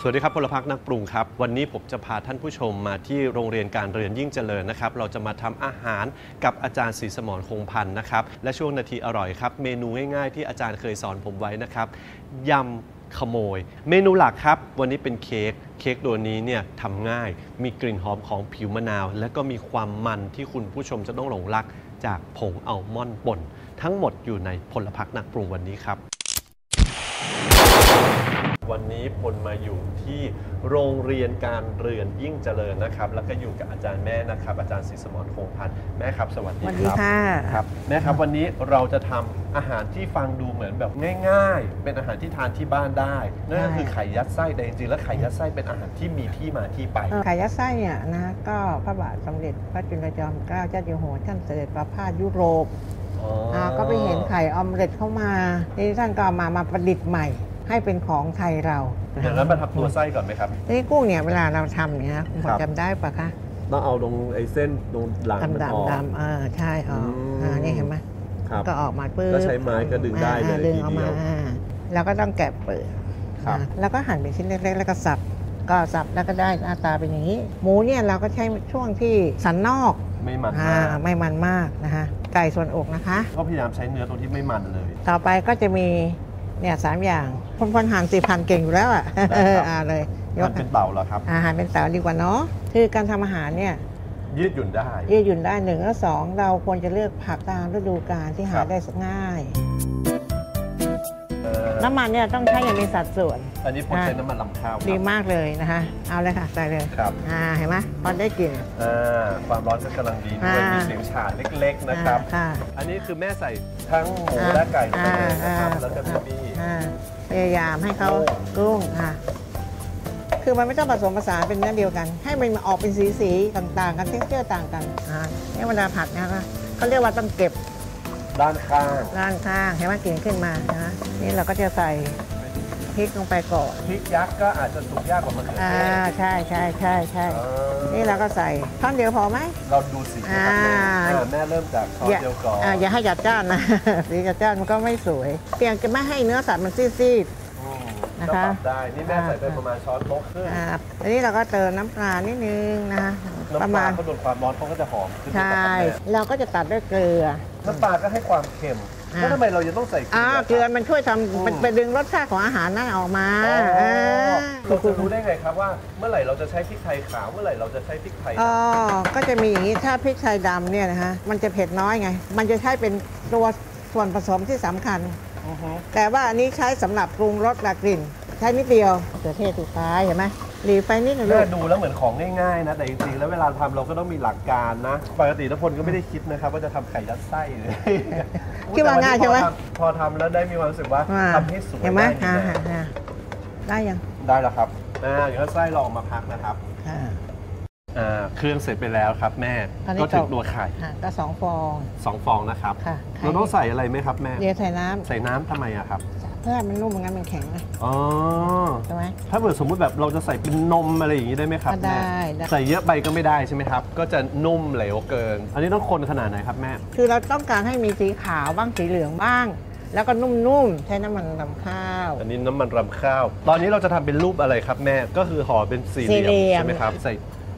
สวัสดีครับพลพักนักปรุงครับ วันนี้ผมจะพาท่านผู้ชมมาที่โรงเรียนการเรียนยิ่งเจริญนะครับ เราจะมาทำอาหารกับอาจารย์ศรีสมรคงพันธ์นะครับ และช่วงนาทีอร่อยครับ เมนูง่ายๆที่อาจารย์เคยสอนผมไว้นะครับยำขโมย เมนูหลักครับ วันนี้เป็นเค้กเค้กตัวนี้เนี่ยทำง่าย มีกลิ่นหอมของผิวมะนาว และก็มีความมันที่คุณผู้ชมจะต้องหลงรักจากผงอัลมอนด์ป่น ทั้งหมดอยู่ในพลพักนักปรุงวันนี้ครับ วันนี้พลมาอยู่ที่โรงเรียนการเรียนยิ่งเจริญนะครับ แล้วก็อยู่กับอาจารย์แม่นะครับ อาจารย์ศรีสมรคงพันธ์แม่ครับสวัสดีสวัสคดีรับค่ะครับแม่ครับวันนี้เราจะทำอาหารที่ฟังดูเหมือนแบบง่าย ๆ เป็นอาหารที่ทานที่บ้านได้นั่นก็คือไข่ยัดไส้แต่จริงๆแล้วไข่ยัดไส้เป็นอาหารที่มีที่มาที่ไปเอ่อไข่ยัดไส้เนี่ยนะก็พระบาทสมเด็จพระจุลจอมเกล้าเจ้าอยู่หัวท่านเสด็จประพาสยุโรปอ๋ออ่าก็ไปเห็นไข่ออมเล็ตเข้ามาทีนี้ท่านก็เอามามาประดิษฐ์ใหม่ ให้เป็นของไทยเราอย่างนั้นมาทำตัวไส้ก่อนไหมครับทีนี้กุ้งเนี่ยเวลาเราทำเนี่ยนะคุณพอครับจำได้ปะคะต้องเอาตรงไอ้เส้นตรงหลังดำมันออกดำดำเออใช่ออกอืมอ่านี่เห็นไหมครับก็ออกมาปื้ก็ใช้ไม้ก็ดึงได้เลยอ่าดึงออกมาทีเดียวอ่าแล้วก็ต้องแกะเปลือกครับอ่าแล้วก็หั่นเป็นชิ้นเล็กๆแล้วก็สับก็สับแล้วก็ได้หน้าตาเป็นอย่างนี้ หมูเนี่ยเราก็ใช้ช่วงที่สันนอกไม่มันอ่ามากไม่มันมากนะคะไก่ส่วนอกนะคะ ก็พยายามใช้เนื้อตรงที่ไม่มันเลย ต่อไปก็จะมีเนี่ยสามอย่าง คนคนหั่นสี่พันเก่งอยู่แล้วอะได้ครับอ่าเลยยมักนเป็นเต่าเหรอครับ อาหารเป็นเต๋าดีกว่าเนาะคือการทำอาหารเนี่ยยืดหยุ่นได้ ยืดหยุ่นได้หนึ่งและสองเราควรจะเลือกผักตามฤดูกาลที่หาครับได้ง่ายเอ่อน้ำมันเนี่ยต้องใช้อย่างมีสัดส่วน อันนี้ผมใช้น้ำมันลำข้าวคดีรับมากเลยนะคะเอาเลยค่ะใส่เลยครับอ่าเห็นไหมพอได้กลิ่นอ่าความร้อนก็กำลังดีด้วยอ่ามีมีเสียงฉาดเล็กๆนะครับอ่าค่ะอันนี้คือแม่ใส่ทั้งหมูอ่าและไก่ลงไปเลยนะครับอ่าแล้วก็มีบี้อ่า พยายามให้เขากุ้งกุ้งค่ะ คือมันไม่ต้องผสมผสานเป็นเนื้อเดียวกัน ให้มันออกเป็นสีสีๆต่าง ๆ กันเท็กเจอร์ต่างกันอ่าเนี่ยเวลาผัดนะคะเขาเรียกว่าต้องเก็บด้านข้างด้านข้างเห็นไหมกลิ่นขึ้นมานะนี่เราก็จะใส่ พริกลงไปก่อนพริกยักษ์ก็อาจจะสุกยากกว่ามะเขืออ่าเทศใช่ใช่ใช่ใช่อ่านี่เราก็ใส่ท่อนเดียวพอไหม เราดูสีนะครับแม่อ่าอ่าแม่เริ่มจากช้อนอย่าเดียวก่อนอ่าอย่าให้จัดจ้านนะ สีจัดจ้านมันก็ไม่สวยเพียงจะไม่ให้เนื้อสัตว์มันซีด อืมนะคะ ก็ปรับได้นี่แม่ใส่ไปประมาณช้อนโต๊ะครึ่งๆอ่าอันนี้เราก็เติมน้ำปลานิดนึงนะคะประน้ำปมาลาณเขาโดนความร้อนเขาก็จะหอมขึ้นใช่นะครับแม่เราก็จะตัดด้วยเกลือ น้ำปลาก็ให้ความเค็มอ่า แล้วทำไมเราจะต้องใส่เกลือ่าอเกลือมันช่วยอืมทำมันไปดึงรสชาติของอาหารนั่นออกมาอ๋ออ่าเราจะรู้ได้ไงครับว่า เมื่อไหร่เราจะใช้พริกไทยขาวเมื่อไหร่เราจะใช้พริกไทยอ๋อดำก็จะมีอย่างนี้ถ้าพริกไทยดำเนี่ยนะคะมันจะเผ็ดน้อยไง มันจะใช้เป็นตัวส่วนผสมที่สำคัญอือฮึแต่ว่าอันนี้ใช้สำหรับปรุงรสและกลิ่น ใช้นิดเดียวมะเขือเทศสุดท้ายเห็นไหม หลีไฟนิดหนึงลูแม่กดูแล้วเหมือนของง่ายๆนะ แต่จริงๆแล้วเวลาทำเราก็ต้องมีหลักการนะ ปกติทุกคนก็ไม่ได้คิดนะครับว่าจะทำไข่ยัดไส้เลยคิดว่าง่ายใช่ไหมแต่วันนี้พอทำพอทำแล้วได้มีความรู้สึกว่าอ่าทำให้สวยเห็นไหมได้อ่านี่แหละอ่าได้ยังได้แล้วครับอ่าเดี๋ยวไส้เราเออกมาพักนะครับค่ะอ่าเครื่องเสร็จไปแล้วครับ แม่ตอนนี้ก็ถึงตกตัวไข่อะก็สองฟองสองฟองนะครับค่ะไข่เราต้องใส่อะไรไหมครับแม่ เดี๋ยวใส่น้ำใส่น้ำทำไมอะครับ เพื่อให้มันนุ่มเหมือนกันมันแข็งนะอ๋อใช่ไหมถ้าเกิดสมมุติแบบเราจะใส่เป็นนมอะไรอย่างนี้ได้ไหมครับก็ได้แม่ได้ใส่เยอะไปก็ไม่ได้ใช่ไหมครับ ก็จะนุ่มเหลวเกิน อันนี้ต้องคนขนาดไหนครับแม่ คือเราต้องการให้มีสีขาวบ้างสีเหลืองบ้าง แล้วก็นุ่มๆใช้น้ำมันลำข้าว อันนี้น้ำมันรำข้าว ตอนนี้เราจะทำเป็นรูปอะไรครับแม่ ก็คือห่อเป็นสี่เหสี่เหลี่ลี่ยยมมใช่ไหมครับ ใส่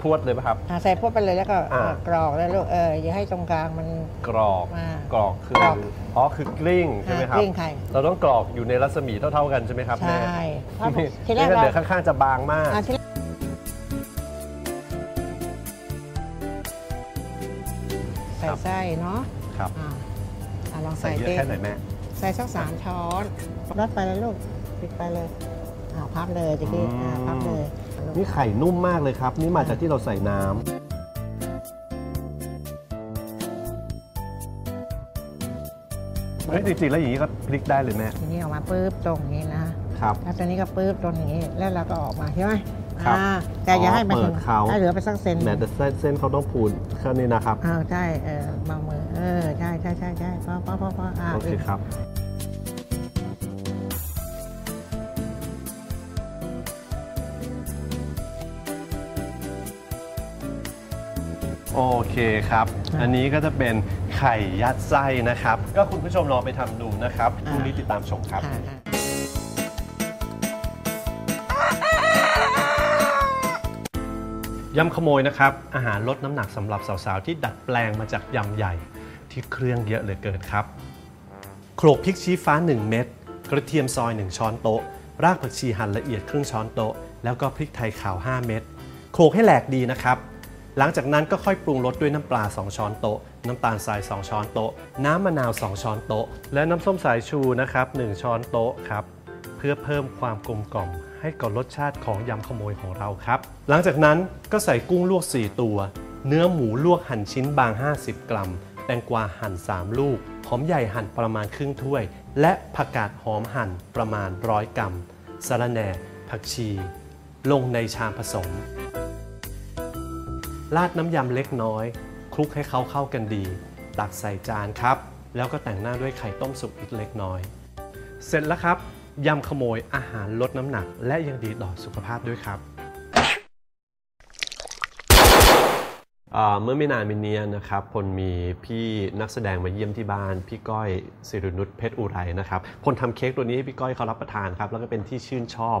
พรวดเลยป่ะครับ อะใส่พวกไปเลยแล้วก็อ่าเอ่อกรอกแล้วลูกเอออย่าให้ตรงกลางมัน กรอกอ่ากรอกคือกรอก อ๋อคือกลิ้งใช่ไหมครับอ่ากลิ้งไข่ เราต้องกรอกอยู่ในรัศมีเท่า ๆกันใช่ไหมครับใช่แม่เพราะไม่ทีแรไม่กงั้นเราเดี๋ยวข้างๆจะบางมาก อะทีแรกใส่ไส้เนาะครับ อ่าอะลองใส่ใส่เยอะดิแค่ไหนแม่ ใส่สักสามช้อนรดไปเลยลูกปิดไปเลยอ่าพับเลยตะกี้อืม อ่าพับเลย ลูกนี่ไข่นุ่มมากเลยครับ นี่มาจากที่เราใส่น้ำเฮ้ยจริงๆแล้วอย่างนี้ก็พลิกได้เลยแม่ ทีนี้ออกมาปุ๊บตรงนี้นะครับ แล้วตอนนี้ก็ปุ๊บตรงนี้แล้วเราก็ออกมาใช่ไหมครับอ่าแต่อย่าให้มันเปิดเขา ให้เหลือไปสักเซนแม้แต่เส้นเส้นเขาต้องพูนแค่นี้นะครับอ่าใช่เออวางมือเออใช่ใช่ใช่ใช่พอพอพอพออ่าโอเคครับ โอเคครับ อันนี้ก็จะเป็นไข่ยัดไส้นะครับ ก็คุณผู้ชมลองไปทำดูนะครับพรุ่งนี้ติดตามชมครับค่ะค่ะยำขโมยนะครับ อาหารลดน้ำหนักสำหรับสาวๆ ที่ดัดแปลงมาจากยำใหญ่ที่เครื่องเยอะเหลือเกินครับ โขลกพริกชี้ฟ้า 1 เม็ด กระเทียมซอย 1 ช้อนโต๊ะ รากผักชีหั่นละเอียดครึ่งช้อนโต๊ะ แล้วก็พริกไทยขาว 5 เม็ด โขลกให้แหลกดีนะครับ หลังจากนั้นก็ค่อยปรุงรสด้วยน้ำปลา 2 ช้อนโต๊ะ น้ำตาลทราย 2 ช้อนโต๊ะ น้ำมะนาว 2 ช้อนโต๊ะ และน้ำส้มสายชูนะครับ1ช้อนโต๊ะครับ เพื่อเพิ่มความกลมกล่อม ให้กับรสชาติของยำขโมยของเราครับ หลังจากนั้นก็ใส่กุ้งลวก 4 ตัว เนื้อหมูลวกหั่นชิ้นบาง 50 กรัม แตงกวาหั่น 3 ลูก หอมใหญ่หั่นประมาณครึ่งถ้วย และผักกาดหอมหั่นประมาณ100กรัมสะระแหน่ผักชี ลงในชามผสม ราดน้ำยำเล็กน้อย คลุกให้เขาเข้ากันดี ตักใส่จานครับ แล้วก็แต่งหน้าด้วยไข่ต้มสุกอีกเล็กน้อย เสร็จแล้วครับยำขโมยอาหารลดน้ำหนัก และยังดีต่อสุขภาพด้วยครับ เมื่อไม่นานมานี้นะครับพลมีพี่นักแสดงมาเยี่ยมที่บ้าน พี่ก้อยสิรินุชเพชรอุไรนะครับพลทำเค้กตัวนี้ให้พี่ก้อยเขารับประทานครับแล้วก็เป็นที่ชื่นชอบ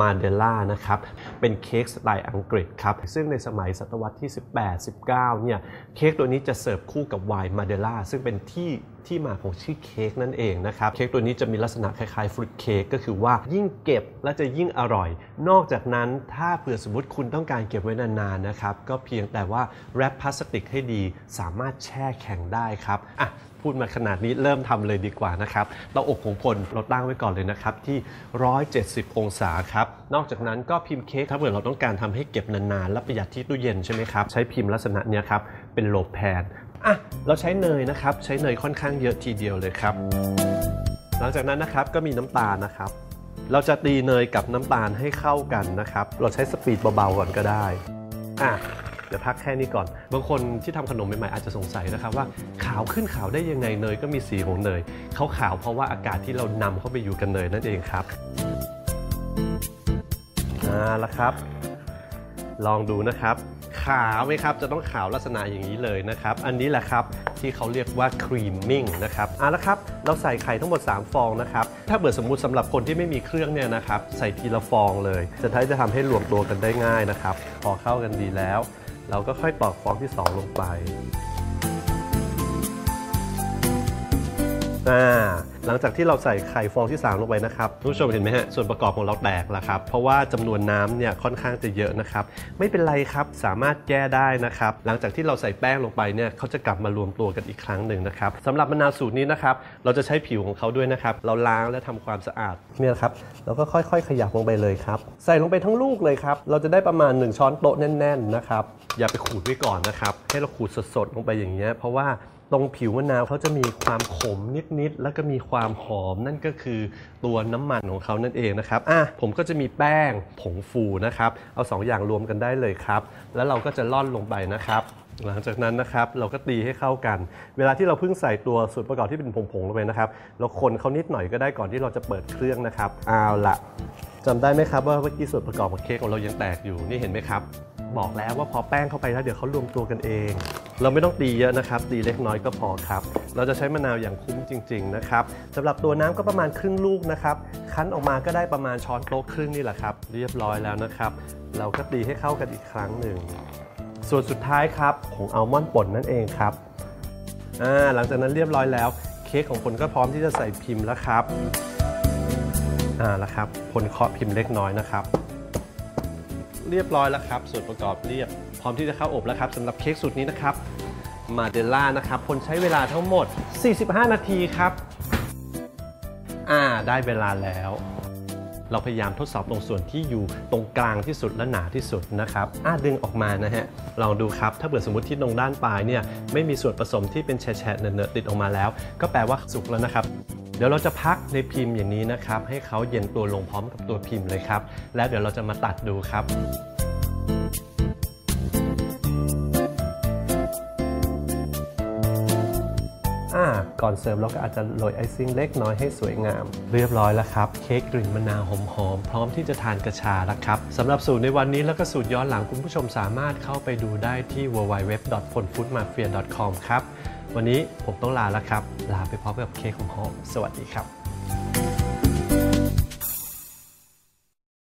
มาเดล่านะครับเป็นเค้กสไตล์อังกฤษครับซึ่งในสมัยศตวรรษที่ 18 19เนี่ยเค้กตัวนี้จะเสิร์ฟคู่กับไวน์มาเดล่าซึ่งเป็นที่ ที่มาของชื่อเค้กนั่นเองนะครับเค้กตัวนี้จะมีลักษณะคล้ายๆฟรุตเค้กก็คือว่ายิ่งเก็บและจะยิ่งอร่อย นอกจากนั้นถ้าเผื่อสมมติคุณต้องการเก็บไว้นานๆนะครับก็เพียงแต่ว่าแรปพลาสติกให้ดีสามารถแช่แข็งได้ครับอะพูดมาขนาดนี้เริ่มทำเลยดีกว่านะครับเตาอบของพลเราตั้งไว้ก่อนเลยนะครับที่ 170 องศาครับ นอกจากนั้นก็พิมพ์เค้กถ้าเผื่อเราต้องการทำให้เก็บนานๆ และประหยัดที่ตู้เย็นใช่ไหมครับ ใช้พิมพ์ลักษณะนี้ครับ เป็นโลแพน อะเราใช้เนยนะครับ ใช้เนยค่อนข้างเยอะทีเดียวเลยครับ หลังจากนั้นนะครับก็มีน้ำตาลนะครับ เราจะตีเนยกับน้ำตาลให้เข้ากันนะครับ เราใช้สปีดเบาๆก่อนก็ได้อะเดี๋ยวพักแค่นี้ก่อน บางคนที่ทำขนมใหม่ๆอาจจะสงสัยนะครับว่าขาวขึ้นขาวได้ยังไงเนยก็มีสีของเนยเขาขาวเพราะว่าอากาศที่เรานำเข้าไปอยู่กันเนยนั่นเองครับอ่าแล้วครับ ลองดูนะครับ ขาวไหมครับ จะต้องขาวลักษณะอย่างนี้เลยนะครับ อันนี้แหละครับที่เขาเรียกว่าครีมมิ่งนะครับอะแล้วครับเราใส่ไข่ทั้งหมด 3 ฟองนะครับ ถ้าเบิดสมมุติสำหรับคนที่ไม่มีเครื่องเนี่ยนะครับใส่ทีละฟองเลย จะท้ายจะทำให้รวมตัวกันได้ง่ายนะครับ พอเข้ากันดีแล้ว เราก็ค่อยตอกฟองที่ 2 ลงไปอ่า หลังจากที่เราใส่ไข่ฟองที่ 3 ลงไปนะครับทุกผู้ชมเห็นไหมฮะส่วนประกอบของเราแตกแล้วครับเพราะว่าจำนวนน้ำเนี่ยค่อนข้างจะเยอะนะครับไม่เป็นไรครับสามารถแก้ได้นะครับหลังจากที่เราใส่แป้งลงไปเนี่ยเขาจะกลับมารวมตัวกันอีกครั้งหนึ่งนะครับสำหรับมะนาวสูตรนี้นะครับเราจะใช้ผิวของเขาด้วยนะครับเราล้างและทำความสะอาดเนี่ยครับเราก็ค่อยๆ ขยับลงไปเลยครับใส่ลงไปทั้งลูกเลยครับเราจะได้ประมาณ 1 ช้อนโต๊ะแน่น ๆนะครับ อย่าไปขูดไว้ก่อนนะครับให้เราขูดสดๆลงไปอย่างเงี้ยเพราะว่า ตรงผิวมะนาวเขาจะมีความขมนิดๆ แล้วก็มีความหอมนั่นก็คือตัวน้ำมันของเขานั่นเองนะครับอะผมก็จะมีแป้งผงฟูนะครับ เอา 2 อย่างรวมกันได้เลยครับ แล้วเราก็จะล่อนลงไปนะครับ หลังจากนั้นนะครับเราก็ตีให้เข้ากัน เวลาที่เราเพิ่งใส่ตัวส่วนประกอบที่เป็นผงๆลงไปนะครับเราคนเขานิดหน่อยก็ได้ก่อนที่เราจะเปิดเครื่องนะครับเอาละจำได้ไหมครับว่าเมื่อกี้ส่วนประกอบของเค้กของเรายังแตกอยู่นี่เห็นไหมครับ บอกแล้วว่าพอแป้งเข้าไปแล้วเดี๋ยวเขารวมตัวกันเอง เราไม่ต้องตีเยอะนะครับตีเล็กน้อยก็พอครับ เราจะใช้มะนาวอย่างคุ้มจริง ๆ นะครับสำหรับตัวน้ำก็ประมาณครึ่งลูกนะครับ คั้นออกมาก็ได้ประมาณช้อนโต๊ะครึ่งนี่แหละครับ เรียบร้อยแล้วนะครับ เราก็ตีให้เข้ากันอีกครั้งหนึ่งส่วนสุดท้ายครับของอัลมอนด์ป่นนั่นเองครับอ่าหลังจากนั้นเรียบร้อยแล้ว เค้กของผลก็พร้อมที่จะใส่พิมพ์แล้วครับอ่าแล้วครับผลเคาะพิมพ์เล็กน้อยนะครับ เรียบร้อยแล้วครับ ส่วนประกอบเรียบ พร้อมที่จะเข้าอบแล้วครับสำหรับเค้กสูตรนี้นะครับมาเดล่านะครับผลใช้เวลาทั้งหมด 45 นาทีครับ อ่า ได้เวลาแล้ว เราพยายามทดสอบตรงส่วนที่อยู่ตรงกลางที่สุดและหนาที่สุดนะครับ อ่าดึงออกมานะฮะ ลองดูครับ ถ้าเกิดสมมติที่ตรงด้านปลายเนี่ยไม่มีส่วนผสมที่เป็นแฉะๆเนอะๆติดออกมาแล้ว ก็แปลว่าสุกแล้วนะครับ เดี๋ยวเราจะพักในพิมพ์อย่างนี้นะครับ ให้เขาเย็นตัวลงพร้อมกับตัวพิมพ์เลยครับ แล้วเดี๋ยวเราจะมาตัดดูครับอ่าก่อนเสิร์ฟเราก็อาจจะโรยไอซิ่งเล็กน้อยให้สวยงาม เรียบร้อยแล้วครับ เค้กกลิ่นมะนาวหอมๆพร้อมที่จะทานกระชาแล้วครับสำหรับสูตรในวันนี้แล้วก็สูตรย้อนหลังคุณผู้ชมสามารถเข้าไปดูได้ที่ www.fonfoodmafia.com ครับ วันนี้ผมต้องลาแล้วครับ ลาไปพร้อมกับเค้กหอมๆสวัสดีครับ